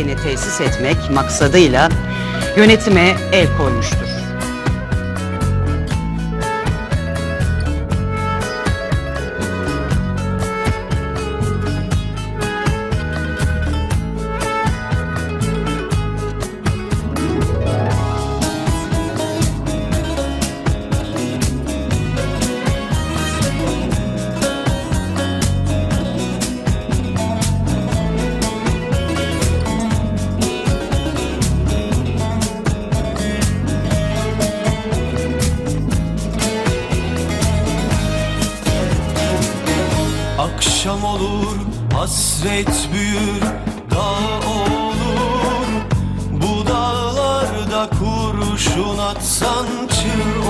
Sarayı'nı tesis etmek maksadıyla yönetime el koymuştur. Akşam olur hasret büyür dağ olur. Bu dağlarda kurşun atsan çığ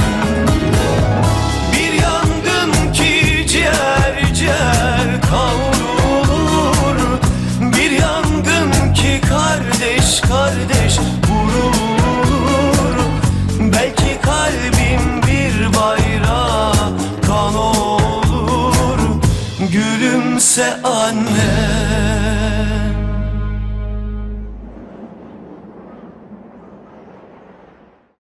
Gülümse annem